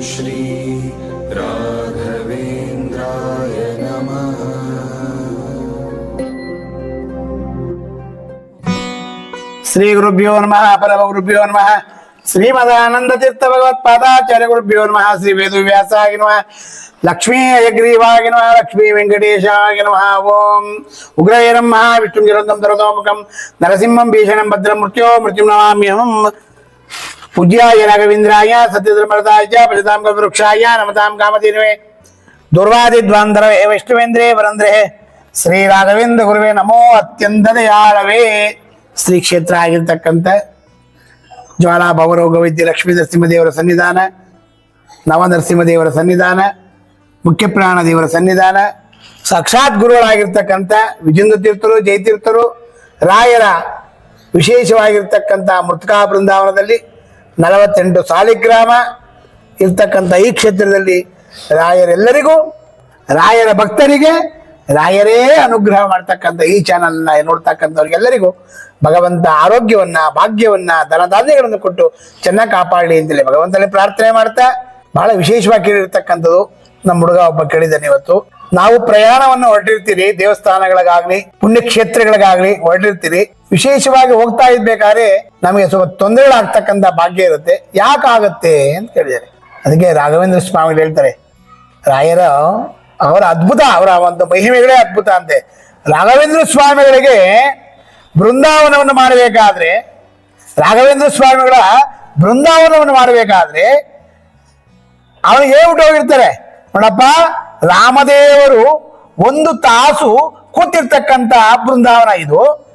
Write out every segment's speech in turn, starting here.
ശ്രീ ശ്രീഗുരുഭ്യോ നമ പരമഗുരുഭ്യോ നമ ശ്രീമദാനന്ദതീർത്ഥ ഭഗവത് പദാചാര്യഗുരുഭ്യോ നമ ശ്രീ വേദുവ്യാസാകിനുമ ലക്ഷ്മീ അയഗ്രീവാകിനുമ ലക്ഷ്മീ ഓം ഉഗ്രയരം മഹാവിഷ്ണു ചുരന്തം ദുരന്തോമുഖം നരസിംഹം ഭീഷണം ഭദ്രം മൃത്യോ മൃത്യു നമാമ്യഹം ಪೂಜ್ಯಾಯ ರಾಘವೇಂದ್ರಾಯ ಸತ್ಯಧರ್ಮರತಾಯ ಚ ವೃಕ್ಷಾಯ, ನಮತಾಂ ಕಾಮಧೇನುವೆ. ದುರ್ವಾದಿದ್ವಾಂಧರವೇ ವೈಷ್ಣವೇಂದ್ರೇ ವರಂದ್ರೇ. ಶ್ರೀ ರಾಘವೇಂದ್ರ ಗುರುವೇ ನಮೋ ಅತ್ಯಂತ ದಯಾಳವೇ. ಶ್ರೀ ಕ್ಷೇತ್ರ ಆಗಿರ್ತಕ್ಕಂಥ ಜ್ವಾಲಾ ಭವರೋಗ ವೈದ್ಯ ಲಕ್ಷ್ಮೀ ನರಸಿಂಹದೇವರ ಸನ್ನಿಧಾನ ನವನರಸಿಂಹದೇವರ ಸನ್ನಿಧಾನ, ಮುಖ್ಯಪ್ರಾಣ ದೇವರ ಸನ್ನಿಧಾನ, ಸಾಕ್ಷಾತ್ ಗುರುಗಳಾಗಿರ್ತಕ್ಕಂಥ ವಿಜೇಂದ್ರ ತೀರ್ಥರು, ಜಯತೀರ್ಥರು, ರಾಯರ ವಿಶೇಷವಾಗಿರ್ತಕ್ಕಂಥ ಮೃತಕಾ ಬೃಂದಾವನದಲ್ಲಿ ನಲವತ್ತೆಂಟು ಸಾಲಿಗ್ರಾಮ ಇರ್ತಕ್ಕಂಥ ಈ ಕ್ಷೇತ್ರದಲ್ಲಿ ರಾಯರೆಲ್ಲರಿಗೂ, ರಾಯರ ಭಕ್ತರಿಗೆ, ರಾಯರೇ ಅನುಗ್ರಹ ಮಾಡ್ತಕ್ಕಂಥ ಈ ಚಾನಲ್ನ ನೋಡ್ತಕ್ಕಂಥವ್ರಿಗೆಲ್ಲರಿಗೂ ಭಗವಂತ ಆರೋಗ್ಯವನ್ನ, ಭಾಗ್ಯವನ್ನ ಧನಧಾನ್ಯಗಳನ್ನು ಕೊಟ್ಟು ಚೆನ್ನಾಗಿ ಕಾಪಾಡಲಿ ಅಂತೇಳಿ ಭಗವಂತನೇ ಪ್ರಾರ್ಥನೆ ಮಾಡ್ತಾ ಬಹಳ ವಿಶೇಷವಾಗಿ ಕೇಳಿರ್ತಕ್ಕಂಥದ್ದು ನಮ್ಮ ಹುಡುಗ ಒಬ್ಬ ಕೇಳಿದ್ದಾನೆ ಇವತ್ತು. ನಾವು ಪ್ರಯಾಣವನ್ನು ಹೊರಟಿರ್ತೀರಿ ದೇವಸ್ಥಾನಗಳಿಗಾಗ್ಲಿ, ಪುಣ್ಯಕ್ಷೇತ್ರಗಳಿಗಾಗ್ಲಿ ಹೊರಟಿರ್ತೀರಿ. ವಿಶೇಷವಾಗಿ ಹೋಗ್ತಾ ಇದ್ಬೇಕಾದ್ರೆ ನಮಗೆ ಸ್ವಲ್ಪ ತೊಂದರೆಗಳಾಗ್ತಕ್ಕಂಥ ಭಾಗ್ಯ ಇರುತ್ತೆ. ಯಾಕಾಗುತ್ತೆ ಅಂತ ಕೇಳಿದ್ದಾರೆ. ಅದಕ್ಕೆ ರಾಘವೇಂದ್ರ ಸ್ವಾಮಿಗಳು ಹೇಳ್ತಾರೆ, ರಾಯರ, ಅವರ ಅದ್ಭುತ, ಅವರ ಒಂದು ಮಹಿಮೆಗಳೇ ಅದ್ಭುತ ಅಂತೆ. ರಾಘವೇಂದ್ರ ಸ್ವಾಮಿಗಳಿಗೆ ಬೃಂದಾವನವನ್ನು ಮಾಡಬೇಕಾದ್ರೆ, ರಾಘವೇಂದ್ರ ಸ್ವಾಮಿಗಳ ಬೃಂದಾವನವನ್ನು ಮಾಡಬೇಕಾದ್ರೆ ಅವನಿಗೆ ಹೇಳ್ಬಿಟ್ಟು ಹೋಗಿರ್ತಾರೆ. ನೋಡಪ್ಪ ರಾಮದೇವರು ಒಂದು ತಾಸು ಕೂತಿರ್ತಕ್ಕಂಥ ಬೃಂದಾವನ ಇದು.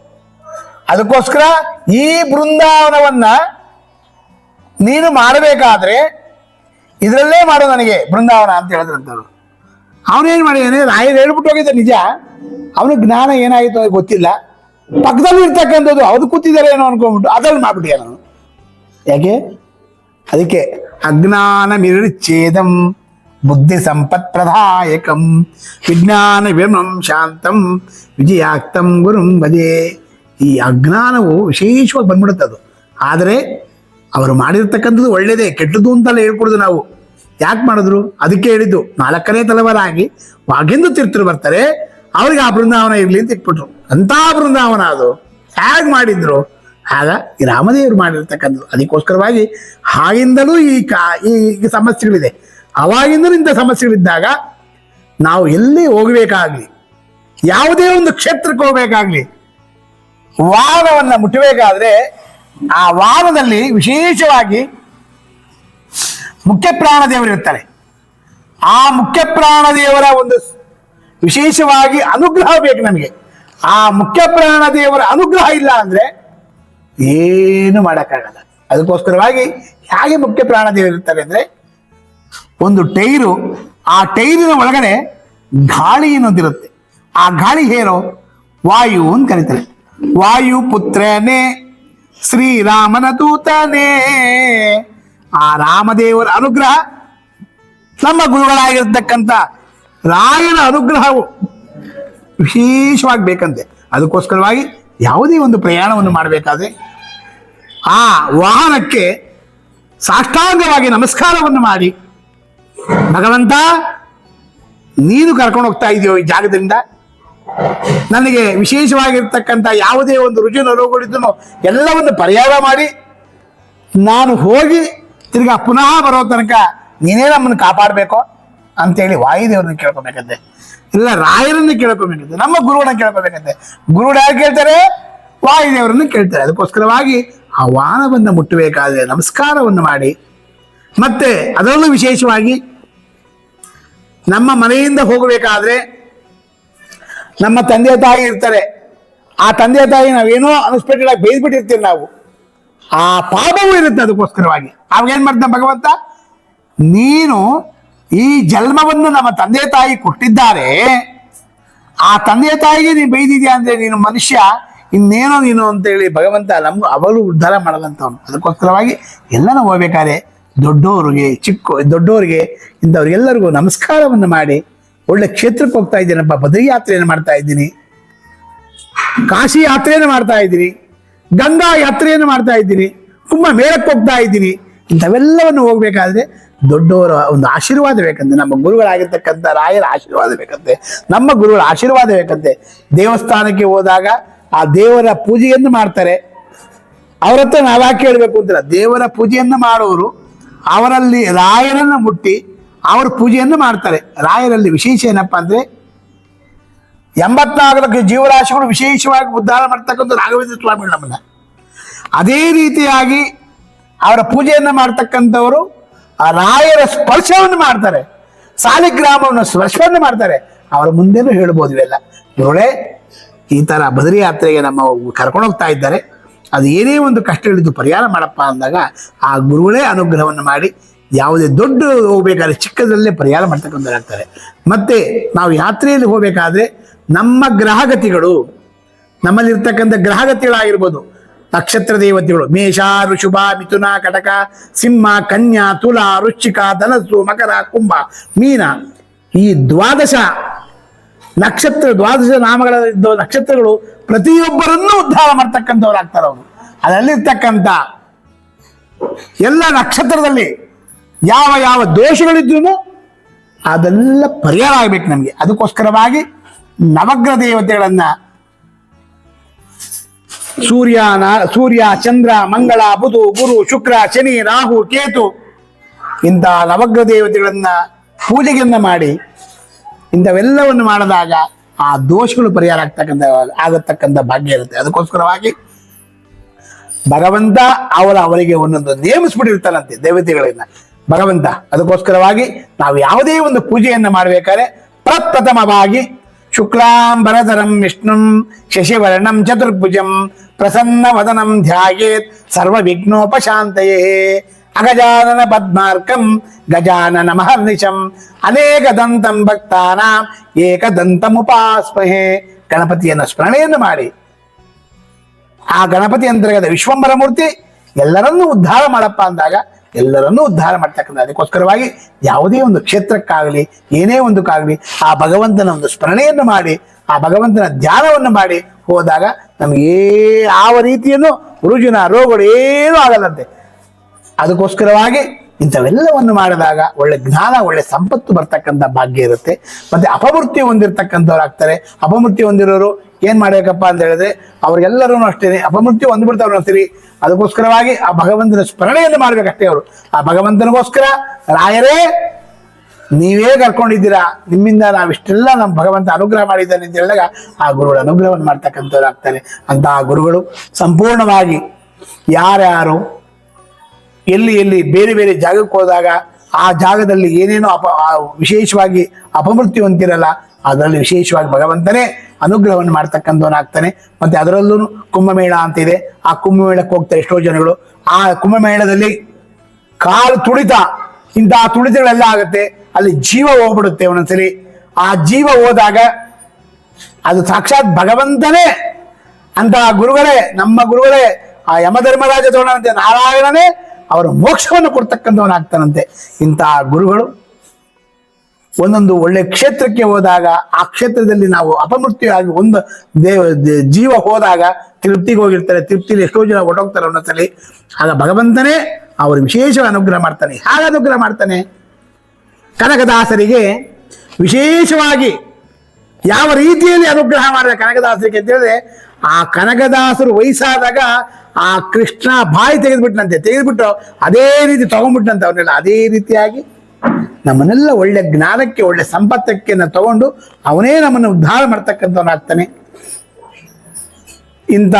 ಅದಕ್ಕೋಸ್ಕರ ಈ ಬೃಂದಾವನವನ್ನ ನೀನು ಮಾಡಬೇಕಾದ್ರೆ ಇದರಲ್ಲೇ ಮಾಡು ನನಗೆ ಬೃಂದಾವನ ಅಂತ ಹೇಳಿದ್ರಂತವ್ರು. ಅವನೇನು ಮಾಡಿದಾನೆ? ರಾಯರು ಹೇಳ್ಬಿಟ್ಟು ಹೋಗಿದ್ದ ನಿಜ. ಅವನಿಗೆ ಜ್ಞಾನ ಏನಾಯಿತು ಅಂತ ಗೊತ್ತಿಲ್ಲ. ಪಕ್ಕದಲ್ಲಿ ಇರ್ತಕ್ಕಂಥದ್ದು ಅದು ಕೂತಿದ್ದಾರೆ ಏನೋ ಅನ್ಕೊಂಡ್ಬಿಟ್ಟು ಅದ್ರಲ್ಲಿ ಮಾಡ್ಬಿಟ್ಟಿಯ ನಾನು? ಯಾಕೆ? ಅದಕ್ಕೆ ಅಜ್ಞಾನ ಮಿರುಚ್ಛೇದಂ ಬುದ್ಧಿ ಸಂಪತ್ ಪ್ರದಾಯಕಂ ವಿಜ್ಞಾನ ವಿಮಂ ಶಾಂತಂ ವಿಜಯಾಕ್ತಂ ಗುರುಂ ಭಜೆ ಈ ಅಜ್ಞಾನವು ವಿಶೇಷವಾಗಿ ಬಂದ್ಬಿಡುತ್ತೆ ಅದು ಆದರೆ ಅವರು ಮಾಡಿರ್ತಕ್ಕಂಥದ್ದು ಒಳ್ಳೆಯದೇ ಕೆಟ್ಟದ್ದು ಅಂತಲ್ಲ ಹೇಳ್ಕೊಡುದು ನಾವು. ಯಾಕೆ ಮಾಡಿದ್ರು? ಅದಕ್ಕೆ ಹೇಳಿದ್ದು, ನಾಲ್ಕನೇ ತಲೆವರಾಗಿ ವಾಗಿಂದು ತೀರ್ಥರು ಬರ್ತಾರೆ, ಅವ್ರಿಗೆ ಆ ಬೃಂದಾವನ ಇರಲಿ ಅಂತ ಇಟ್ಬಿಟ್ರು. ಅಂಥ ಬೃಂದಾವನ ಅದು. ಹೇಗೆ ಮಾಡಿದ್ರು? ಆಗ ಈ ರಾಮದೇವರು ಮಾಡಿರ್ತಕ್ಕಂಥದ್ದು. ಅದಕ್ಕೋಸ್ಕರವಾಗಿ ಹಾಗಿಂದಲೂ ಈ ಕಾ ಈ ಸಮಸ್ಯೆಗಳಿದೆ. ಅವಾಗಿಂದಲೂ ಇಂಥ ಸಮಸ್ಯೆಗಳಿದ್ದಾಗ ನಾವು ಎಲ್ಲಿ ಹೋಗಬೇಕಾಗ್ಲಿ, ಯಾವುದೇ ಒಂದು ಕ್ಷೇತ್ರಕ್ಕೆ ಹೋಗಬೇಕಾಗ್ಲಿ, ವಾದವನ್ನು ಮುಟ್ಟಬೇಕಾದ್ರೆ ಆ ವಾದದಲ್ಲಿ ವಿಶೇಷವಾಗಿ ಮುಖ್ಯ ಪ್ರಾಣ ದೇವರಿರ್ತಾರೆ ಆ ಮುಖ್ಯ ಪ್ರಾಣ ದೇವರ ಒಂದು ವಿಶೇಷವಾಗಿ ಅನುಗ್ರಹ ಬೇಕು ನಮಗೆ. ಆ ಮುಖ್ಯ ಪ್ರಾಣ ದೇವರ ಅನುಗ್ರಹ ಇಲ್ಲ ಅಂದ್ರೆ ಏನು ಮಾಡೋಕ್ಕಾಗಲ್ಲ. ಅದಕ್ಕೋಸ್ಕರವಾಗಿ ಹೇಗೆ ಮುಖ್ಯ ಪ್ರಾಣ ದೇವರು ಇರ್ತಾರೆ ಅಂದ್ರೆ ಒಂದು ಟೈರು, ಆ ಟೈರಿನ ಒಳಗಡೆ ಗಾಳಿ ಅನ್ನೋದಿರುತ್ತೆ ಆ ಗಾಳಿ ಹೇರೋ? ವಾಯು ಅಂತ ಕರೀತಾರೆ. ವಾಯು ಪುತ್ರನೇ, ಶ್ರೀರಾಮನ ದೂತನೇ. ಆ ರಾಮದೇವರ ಅನುಗ್ರಹ ನಮ್ಮ ಗುರುಗಳಾಗಿರ್ತಕ್ಕಂಥ ರಾಯನ ಅನುಗ್ರಹವು ವಿಶೇಷವಾಗಿ ಬೇಕಂತೆ ಅದಕ್ಕೋಸ್ಕರವಾಗಿ ಯಾವುದೇ ಒಂದು ಪ್ರಯಾಣವನ್ನು ಮಾಡಬೇಕಾದ್ರೆ ಆ ವಾಹನಕ್ಕೆ ಸಾಷ್ಟಾಂಗವಾಗಿ ನಮಸ್ಕಾರವನ್ನು ಮಾಡಿ ಭಗವಂತ, ನೀನು ಕರ್ಕೊಂಡು ಹೋಗ್ತಾ ಇದೆಯೋ ಈ ಜಾಗದಿಂದ? ನನಗೆ ವಿಶೇಷವಾಗಿರ್ತಕ್ಕಂಥ ಯಾವುದೇ ಒಂದು ರುಚಿ ರೋಗಗಳಿದ್ದನು ಎಲ್ಲವನ್ನು ಪರಿಹಾರ ಮಾಡಿ, ನಾನು ಹೋಗಿ ತಿರ್ಗಾ ಪುನಃ ಬರೋ ತನಕ ನೀನೇ ನಮ್ಮನ್ನು ಕಾಪಾಡಬೇಕು ಅಂತೇಳಿ ವಾಯುದೇವ್ರನ್ನ ಕೇಳ್ಕೊಬೇಕಂತೆ. ಇಲ್ಲ, ರಾಯರನ್ನು ಕೇಳ್ಕೊಬೇಕಂತೆ, ನಮ್ಮ ಗುರುಗಳನ್ನ ಕೇಳ್ಕೊಬೇಕಂತೆ. ಗುರುಗಳು ಯಾರು ಕೇಳ್ತಾರೆ? ವಾಯುದೇವರನ್ನು ಕೇಳ್ತಾರೆ. ಅದಕ್ಕೋಸ್ಕರವಾಗಿ ಆ ವಾಹನವನ್ನು ಮುಟ್ಟಬೇಕಾದ್ರೆ ನಮಸ್ಕಾರವನ್ನು ಮಾಡಿ, ಮತ್ತೆ ಅದರಲ್ಲೂ ವಿಶೇಷವಾಗಿ ನಮ್ಮ ಮನೆಯಿಂದ ಹೋಗಬೇಕಾದ್ರೆ ನಮ್ಮ ತಂದೆ ತಾಯಿ ಇರ್ತಾರೆ. ಆ ತಂದೆ ತಾಯಿ ನಾವೇನೋ ಅನ್ಸ್ಪೆಕ್ಟೆಡ್ ಆಗಿ ಬೈದ್ಬಿಟ್ಟಿರ್ತೀವಿ ನಾವು. ಆ ಪಾಪವೂ ಇರುತ್ತೆ ಅದಕ್ಕೋಸ್ಕರವಾಗಿ. ಅವಾಗೇನ್ ಮಾಡ್ತ ಮಾಡ್ತಾನೆ ಭಗವಂತ? ನೀನು ಈ ಜನ್ಮವನ್ನು ನಮ್ಮ ತಂದೆ ತಾಯಿ ಕೊಟ್ಟಿದ್ದಾರೆ. ಆ ತಂದೆ ತಾಯಿಗೆ ನೀನು ಬೈದಿದ್ಯಾ ಅಂದ್ರೆ ನೀನು ಮನುಷ್ಯ, ಇನ್ನೇನೋ ನೀನು ಅಂತೇಳಿ ಭಗವಂತ ನಮ್ಗೂ ಅವರು ಉದ್ಧಾರ ಮಾಡದಂತವನು. ಅದಕ್ಕೋಸ್ಕರವಾಗಿ ಎಲ್ಲನೂ ಹೋಗ್ಬೇಕಾದ್ರೆ ದೊಡ್ಡವರಿಗೆ ಚಿಕ್ಕ ದೊಡ್ಡವರಿಗೆ ಇಂಥವ್ರಿಗೆಲ್ಲರಿಗೂ ನಮಸ್ಕಾರವನ್ನು ಮಾಡಿ ಒಳ್ಳೆ ಕ್ಷೇತ್ರಕ್ಕೆ ಹೋಗ್ತಾ ಇದ್ದೀನಪ್ಪ ಬದ್ರಿ ಯಾತ್ರೆಯನ್ನು ಮಾಡ್ತಾ ಇದ್ದೀನಿ. ಕಾಶಿ ಯಾತ್ರೆಯನ್ನು ಮಾಡ್ತಾ ಇದ್ದೀನಿ, ಗಂಗಾ ಯಾತ್ರೆಯನ್ನು ಮಾಡ್ತಾ ಇದ್ದೀನಿ ಕುಂಭ ಮೇಳಕ್ಕೆ ಹೋಗ್ತಾ ಇದ್ದೀನಿ. ಇಂಥವೆಲ್ಲವನ್ನು ಹೋಗ್ಬೇಕಾದ್ರೆ ದೊಡ್ಡವರ ಒಂದು ಆಶೀರ್ವಾದ ಬೇಕಂತೆ, ನಮ್ಮ ಗುರುಗಳಾಗಿರ್ತಕ್ಕಂಥ ರಾಯರ ಆಶೀರ್ವಾದ ಬೇಕಂತೆ, ನಮ್ಮ ಗುರುಗಳ ಆಶೀರ್ವಾದ ಬೇಕಂತೆ. ದೇವಸ್ಥಾನಕ್ಕೆ ಹೋದಾಗ ಆ ದೇವರ ಪೂಜೆಯನ್ನು ಮಾಡ್ತಾರೆ. ಅವ್ರ ಹತ್ರ ನಾವ್ಯಾಕೆ ಹೇಳ್ಬೇಕು ಅಂತಿಲ್ಲ, ದೇವರ ಪೂಜೆಯನ್ನು ಮಾಡೋರು ಅವರಲ್ಲಿ ರಾಯರನ್ನು ಮುಟ್ಟಿ ಅವರ ಪೂಜೆಯನ್ನು ಮಾಡ್ತಾರೆ. ರಾಯರಲ್ಲಿ ವಿಶೇಷ ಏನಪ್ಪ ಅಂದ್ರೆ ಎಂಬತ್ನಾಲ್ಕು ಜೀವರಾಶಿಗಳು ವಿಶೇಷವಾಗಿ ಉದ್ಧಾರ ಮಾಡ್ತಕ್ಕಂಥ ರಾಘವೇಂದ್ರ ಸ್ವಾಮಿಗಳು ನಮ್ಮನ್ನು. ಅದೇ ರೀತಿಯಾಗಿ ಅವರ ಪೂಜೆಯನ್ನು ಮಾಡ್ತಕ್ಕಂಥವರು ಆ ರಾಯರ ಸ್ಪರ್ಶವನ್ನು ಮಾಡ್ತಾರೆ. ಸಾಲಿಗ್ರಾಮವನ್ನು ಸ್ಪರ್ಶವನ್ನು ಮಾಡ್ತಾರೆ. ಅವರ ಮುಂದೆನೂ ಹೇಳ್ಬೋದು ಇವೆಲ್ಲ. ಇವಳೆ ಈ ಥರ ಬದರಿ ಯಾತ್ರೆಗೆ ನಮ್ಮ ಕರ್ಕೊಂಡು ಹೋಗ್ತಾ ಇದ್ದಾರೆ. ಅದು ಏನೇ ಒಂದು ಕಷ್ಟಗಳಿದ್ದು ಪರಿಹಾರ ಮಾಡಪ್ಪ ಅಂದಾಗ ಆ ಗುರುಗಳೇ ಅನುಗ್ರಹವನ್ನು ಮಾಡಿ ಯಾವುದೇ ದೊಡ್ಡ ಹೋಗ್ಬೇಕಾದ್ರೆ ಚಿಕ್ಕದರಲ್ಲೇ ಪರಿಹಾರ ಮಾಡ್ತಕ್ಕಂಥದ್ದಾಗ್ತಾರೆ ಮತ್ತೆ ನಾವು ಯಾತ್ರೆಯಲ್ಲಿ ಹೋಗಬೇಕಾದ್ರೆ ನಮ್ಮ ಗ್ರಹಗತಿಗಳು, ನಮ್ಮಲ್ಲಿರ್ತಕ್ಕಂಥ ಗ್ರಹಗತಿಗಳಾಗಿರ್ಬೋದು. ನಕ್ಷತ್ರ ದೇವತೆಗಳು, ಮೇಷ, ಋಷುಭ, ಮಿಥುನ, ಕಟಕ, ಸಿಂಹ, ಕನ್ಯಾ, ತುಲಾ ರುಚಿಕ ಧನಸ್ಸು, ಮಕರ, ಕುಂಭ, ಮೀನ, ಈ ದ್ವಾದಶ ನಕ್ಷತ್ರ ದ್ವಾದಶ ನಾಮಗಳ ನಕ್ಷತ್ರಗಳು ಪ್ರತಿಯೊಬ್ಬರನ್ನೂ ಉದ್ಧಾರ ಮಾಡ್ತಕ್ಕಂಥವ್ರಾಗ್ತಾರೆ ಅವರು. ಅದರಲ್ಲಿರ್ತಕ್ಕಂಥ ಎಲ್ಲ ನಕ್ಷತ್ರದಲ್ಲಿ ಯಾವ ಯಾವ ದೋಷಗಳಿದ್ರು ಅದೆಲ್ಲ ಪರಿಹಾರ ಆಗ್ಬೇಕು ನಮಗೆ. ಅದಕ್ಕೋಸ್ಕರವಾಗಿ ನವಗ್ರಹ ದೇವತೆಗಳನ್ನ ಸೂರ್ಯ, ನಾ- ಸೂರ್ಯ, ಚಂದ್ರ, ಮಂಗಳ, ಬುಧು, ಗುರು, ಶುಕ್ರ, ಶನಿ, ರಾಹು, ಕೇತು ಇಂಥ ನವಗ್ರಹ ದೇವತೆಗಳನ್ನ ಪೂಜೆಯನ್ನ ಮಾಡಿ ಇಂಥವೆಲ್ಲವನ್ನು ಮಾಡಿದಾಗ ಆ ದೋಷಗಳು ಪರಿಹಾರ ಆಗ್ತಕ್ಕಂಥ ಆಗತಕ್ಕಂಥ ಭಾಗ್ಯ ಇರುತ್ತೆ. ಅದಕ್ಕೋಸ್ಕರವಾಗಿ ಭಗವಂತ ಅವರ ಅವರಿಗೆ ಒಂದೊಂದು ನೇಮಿಸ್ಬಿಟ್ಟಿರ್ತಾನಂತೆ ದೇವತೆಗಳಿಂದ. ಭಗವಂತ, ಅದಕ್ಕೋಸ್ಕರವಾಗಿ ನಾವು ಯಾವುದೇ ಒಂದು ಪೂಜೆಯನ್ನು ಮಾಡಬೇಕಾದ್ರೆ ಪ್ರಪ್ರಥಮವಾಗಿ ಶುಕ್ಲಾಂಬರಧರಂ, ವಿಷ್ಣುಂ, ಶಶಿವರ್ಣಂ, ಚತುರ್ಭುಜಂ ಪ್ರಸನ್ನ ವದನಂ ಧ್ಯಾಯೇತ್ ಸರ್ವ ವಿಘ್ನೋಪಶಾಂತಯೇ ಅಗಜಾನನ ಪದ್ಮಾರ್ಕಂ ಗಜಾನನ ಮಹರ್ನಿಶಂ ಅನೇಕ ದಂತಂ ಭಕ್ತಾನಾಂ ಏಕದಂತಮುಪಾಸ್ಮಹೇ ಗಣಪತಿಯನ್ನು ಸ್ಮರಣೆಯನ್ನು ಮಾಡಿ. ಆ ಗಣಪತಿ ಅಂತರ್ಗದ ವಿಶ್ವಂಬರ ಮೂರ್ತಿ ಎಲ್ಲರನ್ನೂ ಉದ್ಧಾರ ಮಾಡಪ್ಪ ಅಂದಾಗ, ಎಲ್ಲರನ್ನೂ ಉದ್ಧಾರ ಮಾಡ್ತಕ್ಕಂಥ ಅದಕ್ಕೋಸ್ಕರವಾಗಿ ಯಾವುದೇ ಒಂದು ಕ್ಷೇತ್ರಕ್ಕಾಗಲಿ, ಏನೇ ಒಂದಕ್ಕಾಗಲಿ, ಆ ಭಗವಂತನ ಒಂದು ಸ್ಮರಣೆಯನ್ನು ಮಾಡಿ, ಆ ಭಗವಂತನ ಧ್ಯಾನವನ್ನು ಮಾಡಿ ಹೋದಾಗ ನಮಗೆ ಯಾವ ರೀತಿಯನ್ನು ರುಜಿನ ರೋಗಗಳು ಏನೂ ಆಗಲ್ಲಂತೆ ಅದಕ್ಕೋಸ್ಕರವಾಗಿ ಇಂಥವೆಲ್ಲವನ್ನು ಮಾಡಿದಾಗ ಒಳ್ಳೆ ಜ್ಞಾನ, ಒಳ್ಳೆ ಸಂಪತ್ತು ಬರ್ತಕ್ಕಂಥ ಭಾಗ್ಯ ಇರುತ್ತೆ. ಮತ್ತೆ ಅಪಮೃತ್ಯು ಹೊಂದಿರತಕ್ಕಂಥವ್ರು ಆಗ್ತಾರೆ ಅಪಮೃತ್ಯು ಹೊಂದಿರೋರು ಏನ್ ಮಾಡ್ಬೇಕಪ್ಪ ಅಂತ ಹೇಳಿದ್ರೆ ಅವ್ರಿಗೆಲ್ಲರೂ ಅಷ್ಟೇನೆ ಅಪಮೃತ್ಯು ಹೊಂದ್ಬಿಡ್ತಾವ್ರು ಅಂತೀರಿ. ಅದಕ್ಕೋಸ್ಕರವಾಗಿ ಆ ಭಗವಂತನ ಸ್ಮರಣೆಯನ್ನು ಮಾಡ್ಬೇಕಷ್ಟೇ ಅವರು. ಆ ಭಗವಂತನಿಗೋಸ್ಕರ, ರಾಯರೇ, ನೀವೇ ಕರ್ಕೊಂಡಿದ್ದೀರಾ? ನಿಮ್ಮಿಂದ ನಾವಿಷ್ಟೆಲ್ಲ ನಮ್ಮ ಭಗವಂತ ಅನುಗ್ರಹ ಮಾಡಿದ್ದಾನೆ ಅಂತ ಹೇಳಿದಾಗ ಆ ಗುರುಗಳ ಅನುಗ್ರಹವನ್ನು ಮಾಡ್ತಕ್ಕಂಥವ್ರು ಆಗ್ತಾರೆ ಅಂತ ಆ ಗುರುಗಳು ಸಂಪೂರ್ಣವಾಗಿ ಯಾರ್ಯಾರು ಎಲ್ಲಿ ಎಲ್ಲಿ ಬೇರೆ ಬೇರೆ ಜಾಗಕ್ಕೆ ಹೋದಾಗ ಆ ಜಾಗದಲ್ಲಿ ಏನೇನೋ ಅಪ ವಿಶೇಷವಾಗಿ ಅಪಮೃತ್ಯು ಅಂತಿರಲ್ಲ ಅದರಲ್ಲಿ ವಿಶೇಷವಾಗಿ ಭಗವಂತನೇ ಅನುಗ್ರಹವನ್ನು ಮಾಡ್ತಕ್ಕಂಥವನಾಗ್ತಾನೆ. ಮತ್ತೆ ಅದರಲ್ಲೂ ಕುಂಭಮೇಳ ಅಂತ ಇದೆ. ಆ ಕುಂಭಮೇಳಕ್ಕೆ ಹೋಗ್ತಾರೆ ಎಷ್ಟೋ ಜನಗಳು. ಆ ಕುಂಭಮೇಳದಲ್ಲಿ ಕಾಲು ತುಳಿತ ಇಂತಹ ತುಳಿತಗಳೆಲ್ಲ ಆಗುತ್ತೆ. ಅಲ್ಲಿ ಜೀವ ಹೋಗ್ಬಿಡುತ್ತೆ ಒಂದೊಂದ್ಸರಿ. ಆ ಜೀವ ಹೋದಾಗ ಅದು ಸಾಕ್ಷಾತ್ ಭಗವಂತನೇ ಅಂತಹ ಗುರುಗಳೇ, ನಮ್ಮ ಗುರುಗಳೇ, ಆ ಯಮಧರ್ಮರಾಜ ತೋರಣಂತೆ ನಾರಾಯಣನೇ ಅವರ ಮೋಕ್ಷವನ್ನು ಕೊಡ್ತಕ್ಕಂಥವನಾಗ್ತಾನಂತೆ. ಇಂತಹ ಗುರುಗಳು ಒಂದೊಂದು ಒಳ್ಳೆ ಕ್ಷೇತ್ರಕ್ಕೆ ಹೋದಾಗ ಆ ಕ್ಷೇತ್ರದಲ್ಲಿ ನಾವು ಅಪಮೃತ್ಯು ಆಗಿ ಒಂದು ದೇವ ಜೀವ ಹೋದಾಗ ತೃಪ್ತಿಗೆ ಹೋಗಿರ್ತಾರೆ. ತೃಪ್ತಿಲಿ ಎಷ್ಟೋ ಜನ ಹೊಟ್ಟೋಗ್ತಾರೆ ಒಂದೊಂದ್ಸಲಿ ಆಗ ಭಗವಂತನೇ ಅವರು ವಿಶೇಷ ಅನುಗ್ರಹ ಮಾಡ್ತಾನೆ. ಹಾಗೆ ಅನುಗ್ರಹ ಮಾಡ್ತಾನೆ? ಕನಕದಾಸರಿಗೆ ವಿಶೇಷವಾಗಿ ಯಾವ ರೀತಿಯಲ್ಲಿ ಅನುಗ್ರಹ ಮಾಡಿದ ಕನಕದಾಸರಿಗೆ ಅಂತ ಹೇಳಿದ್ರೆ, ಆ ಕನಕದಾಸರು ವಯಸ್ಸಾದಾಗ ಆ ಕೃಷ್ಣ ಬಾಯಿ ತೆಗೆದ್ಬಿಟ್ನಂತೆ. ತೆಗೆದುಬಿಟ್ಟು ಅದೇ ರೀತಿ ತಗೊಂಡ್ಬಿಟ್ನಂತೆ ಅವನ್ನೆಲ್ಲ ಅದೇ ರೀತಿಯಾಗಿ ನಮ್ಮನ್ನೆಲ್ಲ ಒಳ್ಳೆ ಜ್ಞಾನಕ್ಕೆ, ಒಳ್ಳೆ ಸಂಪತ್ತಕ್ಕೆ ತಗೊಂಡು ಅವನೇ ನಮ್ಮನ್ನು ಉದ್ಧಾರ ಮಾಡ್ತಕ್ಕಂಥವನಾಗ್ತಾನೆ. ಇಂಥ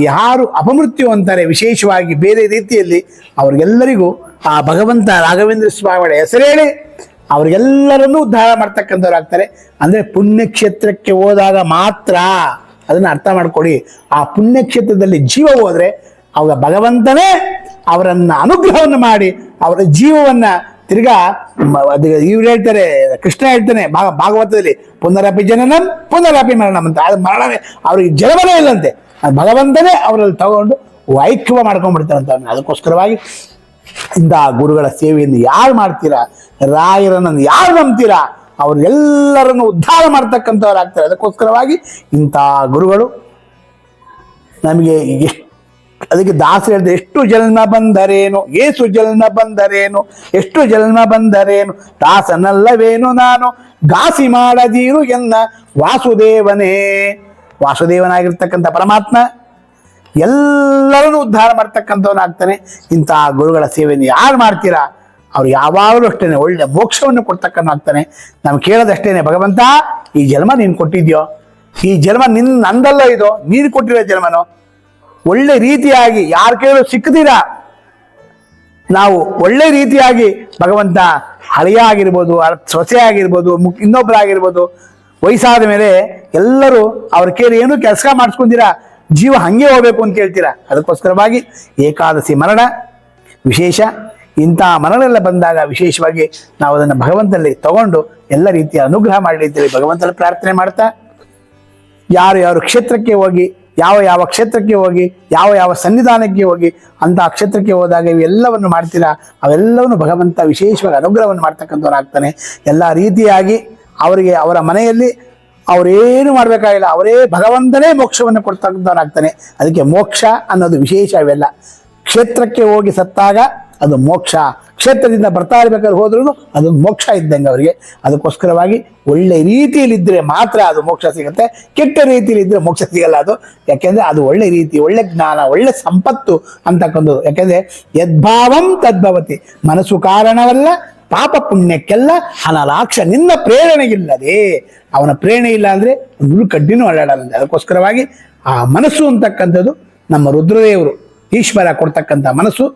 ಯಾರು ಅಪಮೃತ್ಯು ಅಂತಾರೆ ವಿಶೇಷವಾಗಿ ಬೇರೆ ರೀತಿಯಲ್ಲಿ ಅವ್ರಿಗೆಲ್ಲರಿಗೂ ಆ ಭಗವಂತ ರಾಘವೇಂದ್ರ ಸ್ವಾಮಿಗಳ ಹೆಸರೇಳಿ ಅವ್ರಿಗೆಲ್ಲರನ್ನೂ ಉದ್ಧಾರ ಮಾಡ್ತಕ್ಕಂಥವ್ರು ಆಗ್ತಾರೆ ಅಂದ್ರೆ ಪುಣ್ಯಕ್ಷೇತ್ರಕ್ಕೆ ಹೋದಾಗ ಮಾತ್ರ ಅದನ್ನ ಅರ್ಥ ಮಾಡ್ಕೊಡಿ ಆ ಪುಣ್ಯಕ್ಷೇತ್ರದಲ್ಲಿ ಜೀವ ಹೋದರೆ ಅವಾಗ ಭಗವಂತನೇ ಅವರನ್ನ ಅನುಗ್ರಹವನ್ನು ಮಾಡಿ ಅವರ ಜೀವವನ್ನ ತಿರ್ಗಾ ಅದು ಇವ್ರು ಹೇಳ್ತಾರೆ, ಕೃಷ್ಣ ಹೇಳ್ತಾನೆ ಭಾಗ, ಭಾಗವತದಲ್ಲಿ, ಪುನರಪಿ ಜನನಂ, ಪುನರಪಿ ಮರಣಂ ಅಂತ. ಅದು ಮರಣವೇ, ಅವ್ರಿಗೆ ಜನ್ಮನೇ ಇಲ್ಲಂತೆ. ಭಗವಂತನೇ ಅವರಲ್ಲಿ ತಗೊಂಡು ವೈಕ್ಯ ಮಾಡ್ಕೊಂಡ್ಬಿಡ್ತಾರಂತ ಅದಕ್ಕೋಸ್ಕರವಾಗಿ ಇಂಥ ಗುರುಗಳ ಸೇವೆಯನ್ನು ಯಾರು ಮಾಡ್ತೀರಾ? ರಾಯರನ್ನು ಯಾರು ನಂಬ್ತೀರಾ? ಅವ್ರಿಗೆಲ್ಲರನ್ನು ಉದ್ಧಾರ ಮಾಡ್ತಕ್ಕಂಥವ್ರು ಆಗ್ತಾರೆ ಅದಕ್ಕೋಸ್ಕರವಾಗಿ ಇಂಥ ಗುರುಗಳು ನಮಗೆ ಅದಕ್ಕೆ ದಾಸ ಹೇಳಿದ್ರೆ ಎಷ್ಟು ಜನ್ಮ ಬಂದರೇನು? ಏಸು ಜನ್ಮ ಬಂದರೇನು? ಎಷ್ಟು ಜನ್ಮ ಬಂದರೇನು? ದಾಸನಲ್ಲವೇನು ನಾನು? ಗಾಸಿ ಮಾಡದೀರು ಎನ್ನ? ವಾಸುದೇವನೇ. ವಾಸುದೇವನಾಗಿರ್ತಕ್ಕಂಥ ಪರಮಾತ್ಮ ಎಲ್ಲರನ್ನು ಉದ್ಧಾರ ಮಾಡ್ತಕ್ಕಂಥವನಾಗ್ತಾನೆ. ಇಂಥ ಗುರುಗಳ ಸೇವೆಯನ್ನು ಯಾರು ಮಾಡ್ತೀರಾ? ಅವ್ರು ಯಾವಾಗಲೂ ಅಷ್ಟೇನೆ, ಒಳ್ಳೆ ಮೋಕ್ಷವನ್ನು ಕೊಡ್ತಕ್ಕಂತಾಗ್ತಾನೆ ನಾವು ಕೇಳೋದಷ್ಟೇನೆ ಭಗವಂತ, ಈ ಜನ್ಮ ನೀನು ಕೊಟ್ಟಿದ್ಯೋ? ಈ ಜನ್ಮ ನಿನ್, ನಂದಲ್ಲ ಇದು? ನೀನು ಕೊಟ್ಟಿರೋ ಜನ್ಮನು? ಒಳ್ಳೆ ರೀತಿಯಾಗಿ, ಯಾರು ಕೇಳೋ ಸಿಕ್ಕದಿರಾ ನಾವು ಒಳ್ಳೆ ರೀತಿಯಾಗಿ ಭಗವಂತ ಹಳೆಯ ಆಗಿರ್ಬೋದು ಸೊಸೆ ಆಗಿರ್ಬೋದು ಮುಕ್ ಇನ್ನೊಬ್ಬರಾಗಿರ್ಬೋದು ವಯಸ್ಸಾದ ಮೇಲೆ ಎಲ್ಲರೂ ಅವ್ರ ಕೇಳಿ ಏನು ಕೆಲಸ ಮಾಡಿಸ್ಕೊಂಡಿರಾ? ಜೀವ ಹಂಗೆ ಹೋಗ್ಬೇಕು ಅಂತ ಹೇಳ್ತೀರಾ ಅದಕ್ಕೋಸ್ಕರವಾಗಿ ಏಕಾದಶಿ ಮರಣ ವಿಶೇಷ. ಇಂಥ ಮನಗಳೆಲ್ಲ ಬಂದಾಗ ವಿಶೇಷವಾಗಿ ನಾವು ಅದನ್ನು ಭಗವಂತನಲ್ಲಿ ತಗೊಂಡು ಎಲ್ಲ ರೀತಿಯ ಅನುಗ್ರಹ ಮಾಡಲಿ ಅಂತೇಳಿ ಭಗವಂತನ ಪ್ರಾರ್ಥನೆ ಮಾಡ್ತಾ, ಯಾರು ಯಾರು ಕ್ಷೇತ್ರಕ್ಕೆ ಹೋಗಿ, ಯಾವ ಯಾವ ಕ್ಷೇತ್ರಕ್ಕೆ ಹೋಗಿ, ಯಾವ ಯಾವ ಸನ್ನಿಧಾನಕ್ಕೆ ಹೋಗಿ ಅಂತ ಕ್ಷೇತ್ರಕ್ಕೆ ಹೋದಾಗ ಇವೆಲ್ಲವನ್ನು ಮಾಡ್ತೀರಾ, ಅವೆಲ್ಲವನ್ನು ಭಗವಂತ ವಿಶೇಷವಾಗಿ ಅನುಗ್ರಹವನ್ನು ಮಾಡ್ತಕ್ಕಂಥವ್ರಾಗ್ತಾನೆ ಎಲ್ಲ ರೀತಿಯಾಗಿ ಅವರಿಗೆ ಅವರ ಮನೆಯಲ್ಲಿ ಅವರೇನು ಮಾಡಬೇಕಾಗಿಲ್ಲ, ಅವರೇ ಭಗವಂತನೇ ಮೋಕ್ಷವನ್ನು ಕೊಡ್ತಕ್ಕಂಥವ್ರಾಗ್ತಾನೆ ಅದಕ್ಕೆ ಮೋಕ್ಷ ಅನ್ನೋದು ವಿಶೇಷ ಇವೆಲ್ಲ. ಕ್ಷೇತ್ರಕ್ಕೆ ಹೋಗಿ ಸತ್ತಾಗ ಅದು ಮೋಕ್ಷ. ಕ್ಷೇತ್ರದಿಂದ ಬರ್ತಾ ಇರ್ಬೇಕಾದ್ರೆ ಹೋದ್ರೂ ಅದು ಮೋಕ್ಷ ಇದ್ದಂಗೆ ಅವರಿಗೆ. ಅದಕ್ಕೋಸ್ಕರವಾಗಿ ಒಳ್ಳೆ ರೀತಿಯಲ್ಲಿದ್ದರೆ ಮಾತ್ರ ಅದು ಮೋಕ್ಷ ಸಿಗುತ್ತೆ. ಕೆಟ್ಟ ರೀತಿಯಲ್ಲಿ ಇದ್ದರೆ ಮೋಕ್ಷ ಸಿಗಲ್ಲ ಅದು. ಯಾಕೆಂದ್ರೆ ಅದು ಒಳ್ಳೆ ರೀತಿ, ಒಳ್ಳೆ ಜ್ಞಾನ, ಒಳ್ಳೆ ಸಂಪತ್ತು ಅಂತಕ್ಕಂಥದ್ದು. ಯಾಕೆಂದ್ರೆ ಯದ್ಭಾವಂ ತದ್ಭವತಿ. ಮನಸ್ಸು ಕಾರಣವಲ್ಲ, ಪಾಪ ಪುಣ್ಯಕ್ಕೆಲ್ಲ ಅನಲಾಕ್ಷ ನಿನ್ನ ಪ್ರೇರಣೆಗಿಲ್ಲದೆ ಅವನ ಪ್ರೇರಣೆ ಇಲ್ಲ ಅಂದ್ರೆ ಒಂದು ಕಡ್ಡಿನೂ ಅಳ್ಳಾಡಲ್ಲ ಅದಕ್ಕೋಸ್ಕರವಾಗಿ ಆ ಮನಸ್ಸು ಅಂತಕ್ಕಂಥದ್ದು ನಮ್ಮ ರುದ್ರದೇವರು, ಈಶ್ವರ ಕೊಡ್ತಕ್ಕಂಥ ಮನಸ್ಸು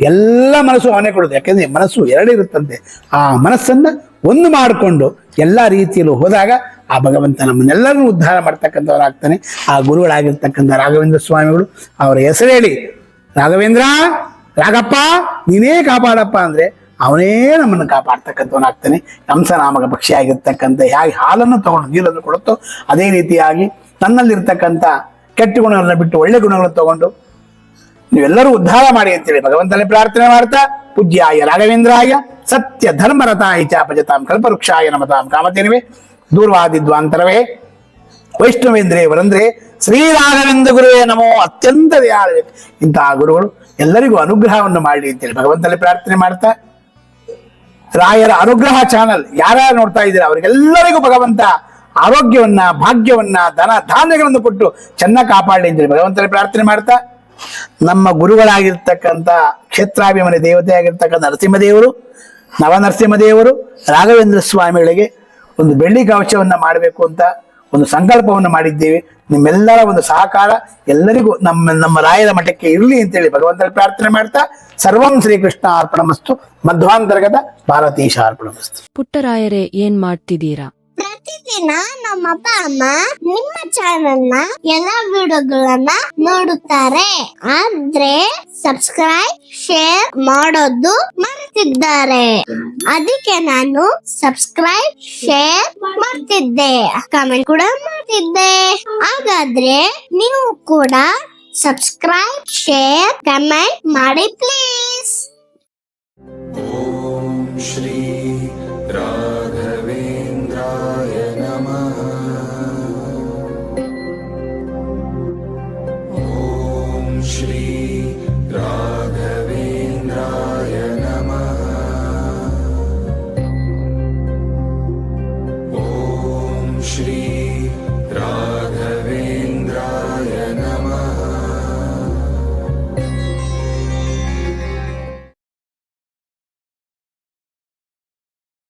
ಎಲ್ಲ ಮನಸ್ಸು ಅವನೇ ಕೊಡೋದು ಯಾಕೆಂದ್ರೆ ಮನಸ್ಸು ಎರಡಿರುತ್ತಂತೆ ಆ ಮನಸ್ಸನ್ನ ಒಂದು ಮಾಡಿಕೊಂಡು ಎಲ್ಲ ರೀತಿಯಲ್ಲೂ ಹೋದಾಗ ಆ ಭಗವಂತ ನಮ್ಮನ್ನೆಲ್ಲರನ್ನು ಉದ್ಧಾರ ಮಾಡ್ತಕ್ಕಂಥವ್ರಾಗ್ತಾನೆ. ಆ ಗುರುಗಳಾಗಿರ್ತಕ್ಕಂಥ ರಾಘವೇಂದ್ರ ಸ್ವಾಮಿಗಳು ಅವರ ಹೆಸರು ಹೇಳಿ, ರಾಘವೇಂದ್ರ ರಾಗಪ್ಪ ನೀನೇ ಕಾಪಾಡಪ್ಪ ಅಂದ್ರೆ ಅವನೇ ನಮ್ಮನ್ನು ಕಾಪಾಡ್ತಕ್ಕಂಥವನಾಗ್ತಾನೆ. ಕಂಸನಾಮಕ ಪಕ್ಷಿ ಆಗಿರ್ತಕ್ಕಂಥ ಹೇಗೆ ಹಾಲನ್ನು ತಗೊಂಡು ನೀರನ್ನು ಕೊಡುತ್ತೋ, ಅದೇ ರೀತಿಯಾಗಿ ತನ್ನಲ್ಲಿರ್ತಕ್ಕಂಥ ಕೆಟ್ಟ ಗುಣಗಳನ್ನ ಬಿಟ್ಟು ಒಳ್ಳೆ ಗುಣಗಳನ್ನು ತಗೊಂಡು ನೀವೆಲ್ಲರೂ ಉದ್ಧಾರ ಮಾಡಿ ಅಂತೇಳಿ ಭಗವಂತನೇ ಪ್ರಾರ್ಥನೆ ಮಾಡ್ತಾ, ಪೂಜ್ಯಾಯ ರಾಘವೇಂದ್ರಾಯ, ಸತ್ಯ ಧರ್ಮರತಾಯ ಚಾಪಜತಾಂ ಕಲ್ಪವೃಕ್ಷಾಯ ನಮತಾಂ ಕಾಮತೇನವೇ ದೂರ್ವಾದಿದ್ವಾಂತರವೇ ವೈಷ್ಣವೇಂದ್ರೇ ವರಂದ್ರೆ ಶ್ರೀ ರಾಘವೇಂದ್ರ ಗುರುವೇ ನಮೋ, ಅತ್ಯಂತ ದಯಾಳುವೆ. ಇಂತಹ ಗುರುಗಳು ಎಲ್ಲರಿಗೂ ಅನುಗ್ರಹವನ್ನು ಮಾಡಲಿ ಅಂತೇಳಿ ಭಗವಂತನೇ ಪ್ರಾರ್ಥನೆ ಮಾಡ್ತಾ, ರಾಯರ ಅನುಗ್ರಹ ಚಾನಲ್ ಯಾರ್ಯಾರು ನೋಡ್ತಾ ಇದ್ದೀರಾ, ಅವರಿಗೆಲ್ಲರಿಗೂ ಭಗವಂತ ಆರೋಗ್ಯವನ್ನ, ಭಾಗ್ಯವನ್ನ, ಧನ ಧಾನ್ಯಗಳನ್ನು ಕೊಟ್ಟು ಚೆನ್ನಾಗಿ ಕಾಪಾಡಲಿ ಅಂತೇಳಿ ಭಗವಂತನ ಪ್ರಾರ್ಥನೆ ಮಾಡ್ತಾ ನಮ್ಮ ಗುರುಗಳಾಗಿರ್ತಕ್ಕಂಥ ಕ್ಷೇತ್ರಾಭಿಮಾನಿ ದೇವತೆ ಆಗಿರ್ತಕ್ಕಂಥ ನರಸಿಂಹದೇವರು, ನವನರಸಿಂಹದೇವರು, ರಾಘವೇಂದ್ರ ಸ್ವಾಮಿಗಳಿಗೆ ಒಂದು ಬೆಳ್ಳಿ ಕವಚವನ್ನು ಮಾಡಬೇಕು ಅಂತ ಒಂದು ಸಂಕಲ್ಪವನ್ನು ಮಾಡಿದ್ದೇವೆ. ನಿಮ್ಮೆಲ್ಲರ ಒಂದು ಸಹಕಾರ ಎಲ್ಲರಿಗೂ ನಮ್ಮ ನಮ್ಮ ರಾಯರ ಮಠಕ್ಕೆ ಇರಲಿ ಅಂತೇಳಿ ಭಗವಂತನ ಪ್ರಾರ್ಥನೆ ಮಾಡ್ತಾ ಸರ್ವಂ ಶ್ರೀಕೃಷ್ಣ ಅರ್ಪಣಮಸ್ತು. ಮಧ್ವಾಂತರ್ಗತ ಭಾರತೀಶ ಅರ್ಪಣಮಸ್ತು ಪುಟ್ಟರಾಯರೇ, ಏನ್ ಮಾಡ್ತಿದ್ದೀರಾ? ಪ್ರತಿದಿನ ನಮ್ಮ ಅಪ್ಪ ಅಮ್ಮ ನಿಮ್ಮ ಚಾನಲ್ನ ಎಲ್ಲಾ ವಿಡಿಯೋಗಳನ್ನ ನೋಡುತ್ತಾರೆ. ಆದ್ರೆ ಸಬ್ಸ್ಕ್ರೈಬ್ ಶೇರ್ ಮಾಡೋದು ಮರೆತಿದ್ದಾರೆ. ಅದಕ್ಕೆ ನಾನು ಸಬ್ಸ್ಕ್ರೈಬ್ ಶೇರ್ ಮಾಡ್ತಿದ್ದೆ. ಕಮೆಂಟ್ ಕೂಡ ಮಾಡ್ತಿದ್ದೆ. ಹಾಗಾದ್ರೆ ನೀವು ಕೂಡ ಸಬ್ಸ್ಕ್ರೈಬ್ ಶೇರ್ ಕಮೆಂಟ್ ಮಾಡಿ ಪ್ಲೀಸ್ ಓಂ ಶ್ರೀ